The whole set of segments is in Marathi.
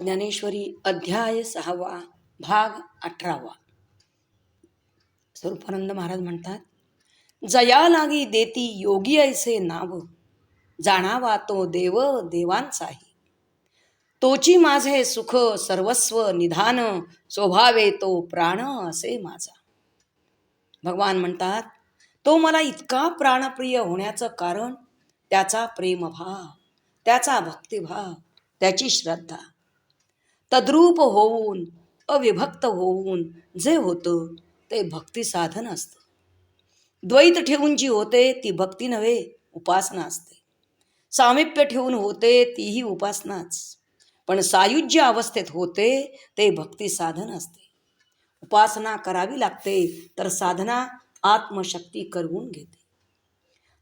ज्ञानेश्वरी अध्याय सहावा भाग अठरावा. स्वरूपानंद महाराज म्हणतात जया लागी देती योगी ऐसे नाव जाणावा तो देव देवांचाही. तोची माझे सुख सर्वस्व निधान स्वभावे तो प्राण असे माझा. भगवान म्हणतात तो मला इतका प्राणप्रिय होण्याचं कारण त्याचा प्रेमभाव त्याचा भक्तिभाव त्याची श्रद्धा तद्रूप होऊन अविभक्त होऊन जे होतं ते भक्ती साधन असतं. द्वैत ठेवून जी होते ती भक्ती नव्हे उपासना असते. सामिप्य ठेवून होते तीही उपासनाच. पण सायुज्य अवस्थेत होते ते भक्ती साधन असते. उपासना करावी लागते तर साधना आत्मशक्ती करवून घेते.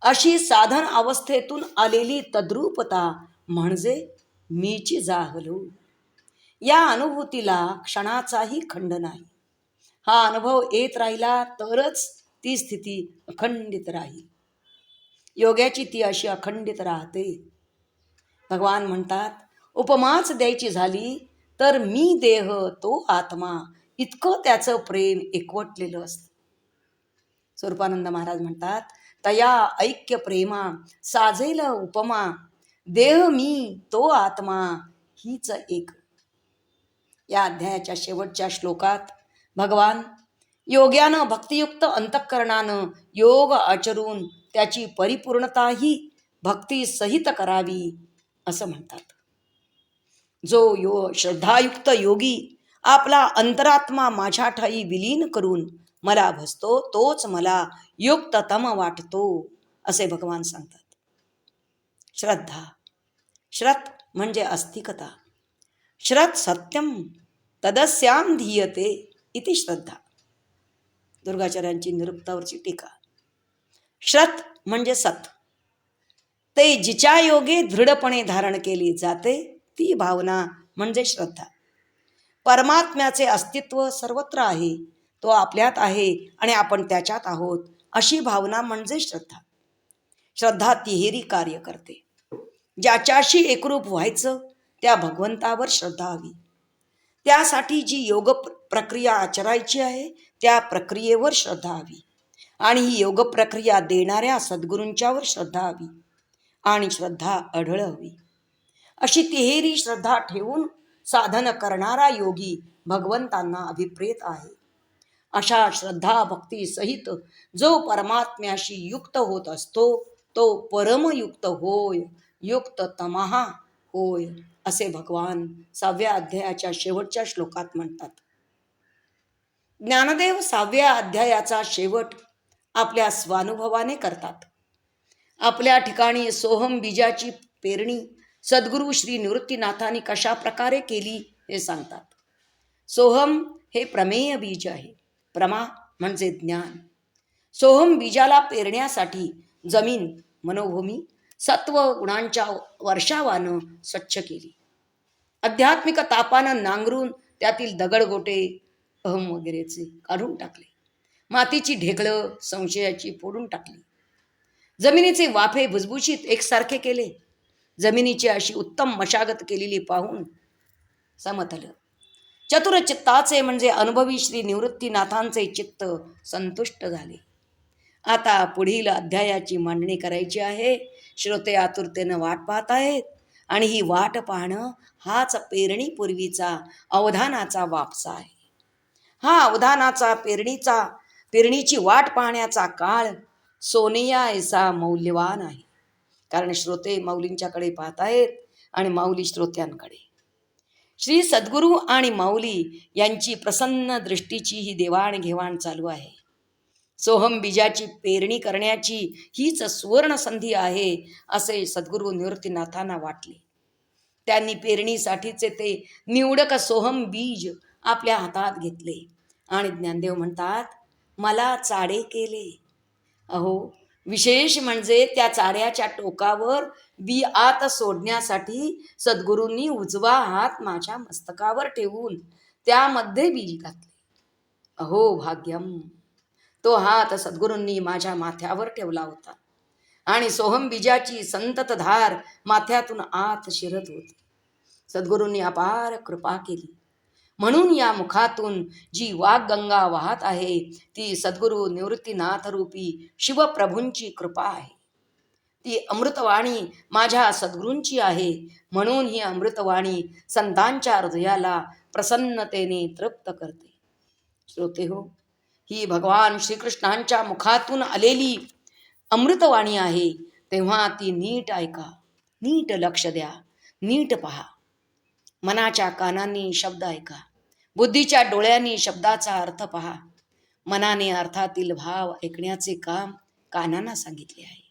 अशी साधन अवस्थेतून आलेली तद्रूपता म्हणजे मीची जाहलू या अनुभूतीला क्षणाचाही खंड नाही. हा अनुभव येत राहिला तरच ती स्थिती अखंडित राहील. योग्याची ती अशी अखंडित राहते. भगवान म्हणतात उपमाच द्यायची झाली तर मी देह तो आत्मा इतकं त्याचं प्रेम एकवटलेलं असतं. स्वरूपानंद महाराज म्हणतात तया ऐक्य प्रेमा साजेल उपमा देह मी तो आत्मा हीच एक या अध्यायाच्या शेवटच्या श्लोकात भगवान योग्यानं भक्तियुक्त अंतःकरणानं योग आचरून त्याची परिपूर्णताही भक्ती सहित करावी असं म्हणतात. जो यो श्रद्धायुक्त योगी आपला अंतरात्मा माझ्या ठाई विलीन करून मला भसतो तोच मला युक्ततम वाटतो असे भगवान सांगतात. श्रद्धा. श्रत म्हणजे अस्तिकता. श्रत सत्यम तदस्याम धीयते इति श्रद्धा. दुर्गाचार्यांची निरुक्तावरची टीका. श्रत म्हणजे सत. ते जिच्या योगे दृढपणे धारण केली जाते ती भावना म्हणजे श्रद्धा. परमात्म्याचे अस्तित्व सर्वत्र आहे तो आपल्यात आहे आणि आपण त्याच्यात आहोत अशी भावना म्हणजे श्रद्धा. श्रद्धा तिहेरी कार्य करते. ज्याच्याशी एकरूप व्हायचं त्या भगवंतावर श्रद्धा हवी. त्यासाठी जी योग प्रक्रिया आचरायची आहे त्या प्रक्रियेवर श्रद्धा हवी. आणि ही योग प्रक्रिया देणाऱ्या सद्गुरूंच्यावर श्रद्धा हवी आणि श्रद्धा अढळ हवी. अशी तिहेरी श्रद्धा ठेवून साधन करणारा योगी भगवंतांना अभिप्रेत आहे. अशा श्रद्धा भक्ती सहित जो परमात्म्याशी युक्त होत असतो तो परमयुक्त होय युक्त तमहा होय असे भगवान सहाव्या अध्यायाच्या शेवटच्या श्लोकात म्हणतात. ज्ञानदेव सहाव्या अध्यायाचा शेवट आपल्या स्वानुभवाने करतात. आपल्या ठिकाणी सोहम बीजाची पेरणी सद्गुरू श्री निवृत्तीनाथांनी कशा प्रकारे केली हे सांगतात. सोहम हे प्रमेय बीज आहे. प्रमा म्हणजे ज्ञान. सोहम बीजाला पेरण्यासाठी जमीन मनोभूमी सत्व गुणांच्या वर्षावानं स्वच्छ केली. आध्यात्मिक तापानं नांगरून त्यातील दगडगोटे अहम वगैरेचे काढून टाकले. मातीची ढेकळं संशयाची फोडून टाकली. जमिनीचे वाफे भुसभुशीत एकसारखे केले. जमिनीची अशी उत्तम मशागत केलेली पाहून समतलं चतुर चित्ताचे म्हणजे अनुभवी श्री निवृत्तीनाथांचे चित्त संतुष्ट झाले. आता पुढील अध्यायाची मांडणी करायची आहे. श्रोते आतुरतेनं वाट पाहत आहेत. आणि ही वाट पाहणं हाच पेरणीपूर्वीचा अवधानाचा वापसा आहे. हा अवधानाचा पेरणीचा पेरणीची वाट पाहण्याचा काळ सोनिया ऐसा मौल्यवान आहे. कारण श्रोते माऊलींच्याकडे पाहत आहेत आणि माऊली श्रोत्यांकडे. श्री सद्गुरू आणि माऊली यांची प्रसन्न दृष्टीची ही देवाणघेवाण चालू आहे. सोहम बीजाची पेरणी करण्याची हीच सुवर्ण संधी आहे असे सद्गुरू निवृत्तीनाथांना वाटले. त्यांनी पेरणीसाठीचे ते निवडक सोहम बीज आपल्या हातात घेतले आणि ज्ञानदेव म्हणतात मला चाडे केले. अहो विशेष म्हणजे त्या चाड्याच्या टोकावर बी आत सोडण्यासाठी सद्गुरूंनी उजवा हात माझ्या मस्तकावर ठेवून त्यामध्ये बीज घातले. अहो भाग्यम! तो हात सद्गुरूंनी माझ्या माथ्यावर ठेवला होता. आणि सोहम बीजाची संतत धार माथ्यातून आत शिरत होती. सद्गुरूंनी अपार कृपा केली. म्हणून या मुखातून जी वाघगंगा वाहत आहे ती सद्गुरू निवृत्तीनाथ रूपी शिवप्रभूंची कृपा आहे. ती अमृतवाणी माझ्या सद्गुरूंची आहे. म्हणून ही अमृतवाणी संतांच्या हृदयाला प्रसन्नतेने तृप्त करते. श्रोते हो ही भगवान श्रीकृष्णांच्या मुखातून आलेली अमृतवाणी आहे. तेव्हा ती नीट ऐका नीट लक्ष द्या नीट पहा. मनाच्या कानांनी शब्द ऐका बुद्धीच्या डोळ्यांनी शब्दाचा अर्थ पहा. मनाने अर्थातील भाव ऐकण्याचे काम कानांना सांगितले आहे.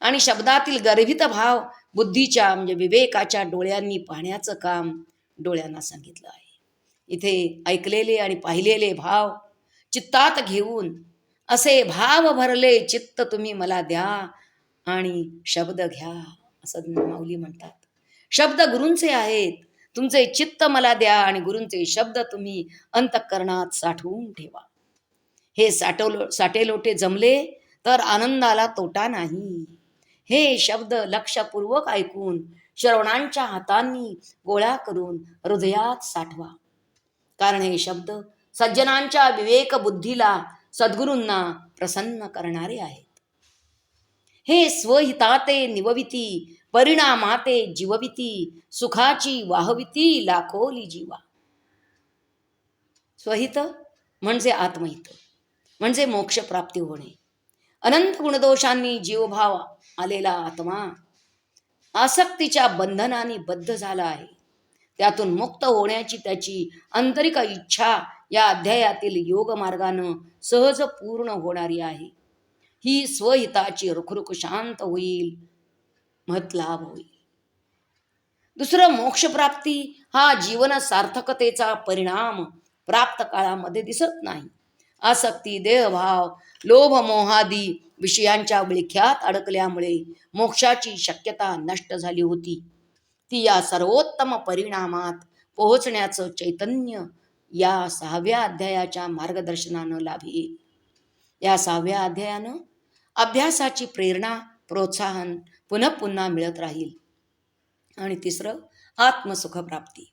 आणि शब्दातील गर्भित भाव बुद्धीच्या म्हणजे विवेकाच्या डोळ्यांनी पाहण्याचं काम डोळ्यांना सांगितलं आहे. इथे ऐकलेले आणि पाहिलेले भाव चित्तात घेऊन. असे भाव भरले चित्त तुम्ही मला द्या आणि शब्द घ्या असं माऊली म्हणतात. शब्द गुरूंचे आहेत. तुमचे चित्त मला द्या आणि गुरूंचे शब्द तुम्ही अंतःकरणात साठवून ठेवा. हे साठवलो साटेलोटे जमले तर आनंदाला तोटा नाही. हे शब्द लक्षपूर्वक ऐकून श्रवणांच्या हातांनी गोळा करून हृदयात साठवा. कारण हे शब्द सज्जनांच्या विवेक बुद्धीला सद्गुरूंना प्रसन्न करणारे आहेत. हे स्वहिताते निवविती परिणामाते जीवविती सुखाची वाहविती लाखोली जीवा. स्वहित म्हणजे आत्महित म्हणजे मोक्षप्राप्ती होणे. अनंत गुणदोषांनी जीवभाव आलेला आत्मा आसक्तीच्या बंधनाने बद्ध झाला आहे. त्यातून मुक्त होण्याची त्याची आंतरिक इच्छा या अध्यायातील योग मार्गानं सहज पूर्ण होणारी आहे. ही स्वहिताची रुखरुख शांत होईल महत्लाभ होईल. दुसरं मोक्षप्राप्ती हा जीवन सार्थकतेचा परिणाम प्राप्त काळामध्ये दिसत नाही. आसक्ती देहभाव लोभ मोहादी विषयांच्या विळख्यात अडकल्यामुळे मोक्षाची शक्यता नष्ट झाली होती. ती या सर्वोत्तम परिणामात पोहोचण्याचं चैतन्य या सहाव्या अध्यायाच्या मार्गदर्शनानं लाभी. या सहाव्या अध्यायानं अभ्यासाची प्रेरणा प्रोत्साहन पुन्हा पुन्हा मिळत राहील. आणि तिसरं आत्मसुखप्राप्ती.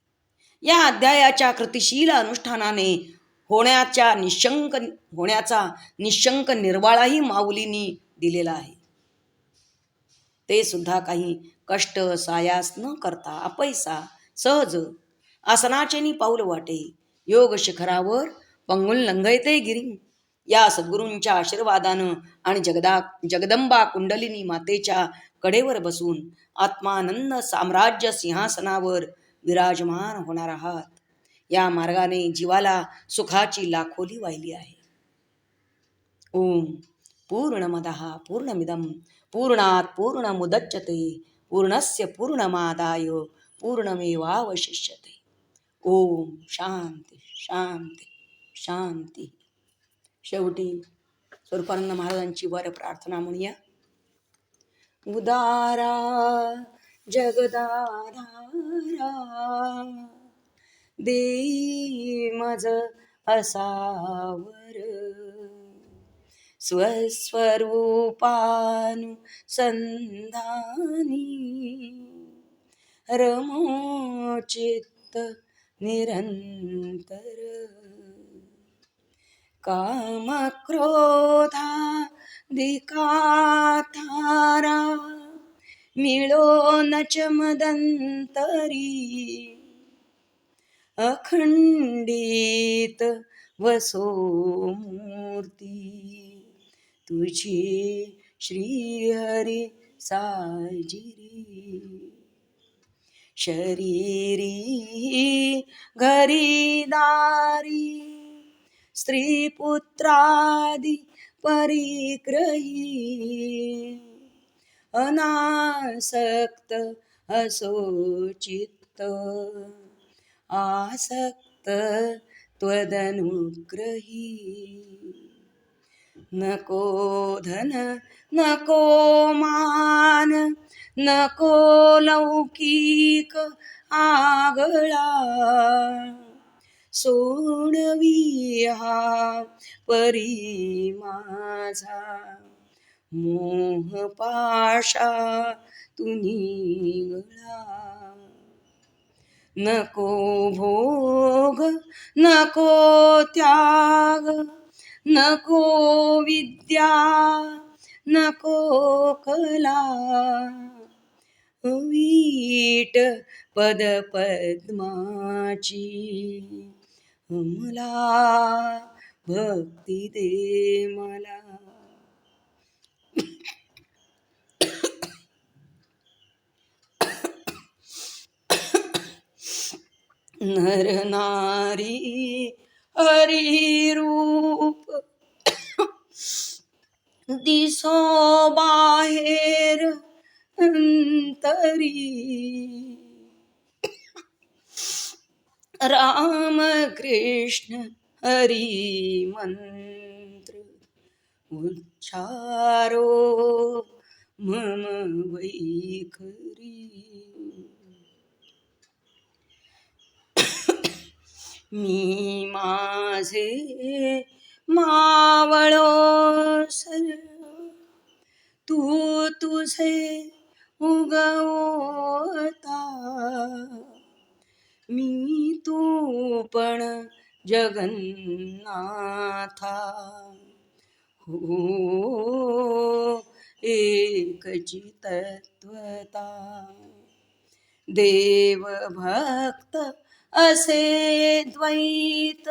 या अध्यायाच्या कृतिशील अनुष्ठानाने होण्याच्या निशंक होण्याचा निशंक निर्वाळाही माऊलींनी दिलेला आहे. ते सुद्धा काही कष्ट सायास न करता अपैसा सहज आसनाचेनी पाऊल वाटे. योग शिखरावर पंगुल लंघयते गिरी. या सद्गुरूंच्या आशीर्वादानं आणि जगदा जगदंबा कुंडलिनी मातेच्या कडेवर बसून आत्मानंद साम्राज्य सिंहासनावर विराजमान होणार आहात. या मार्गाने जीवाला सुखाची लाखोली वाहिली आहे. ओम पूर्णमद पूर्णमिदं. पूर्णात पूर्णमुदच्यते. पूर्णस्य पूर्णमादाय पूर्णमेवावशिष्यते. ओम शांती शांती शांती. शेवटी स्वरूपानंद महाराजांची वर प्रार्थना म्हणूया. उदारा जगदाधारा देई मज असावर. स्वस्वरूपानु संधानी रमो चित्त निरंतर. कामक्रोधाधिकातारा मिळो न चमदंतरी. अखंडित वसो मूर्ती तुझी श्रीहरी साजिरी. शरीरी घरीदारी स्त्रीपुत्रादि परिग्रही अनासक्त असोचित्त आसक्त त्वदनुग्रही। नको धन नको मान नको लौकिक आगळा. सोडवी हा परी माझा. मोह पाशा तुनी गळा. नको भोग नको त्याग. नको विद्या नको कला. वीट पद पद्माची मला भक्ती दे मला. नर नारी हरी रूप दिसो बाहेर अंतरी। राम कृष्ण हरी मंत्र। उच्चारो मम वैखरी। मी माझे मावळो सर तू तुझे उगवता. मी तू पण जगन्नाथा. हो एकचितत्वता देव भक्त असे द्वैत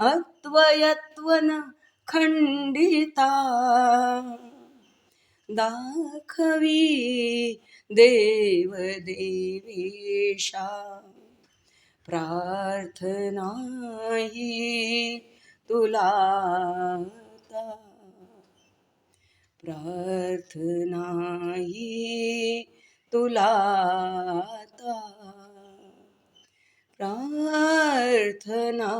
अद्वयत्वन खंडिता। दाखवी देव देवेशा प्रार्थना ही तुला प्रार्थना तुला प्रार्थना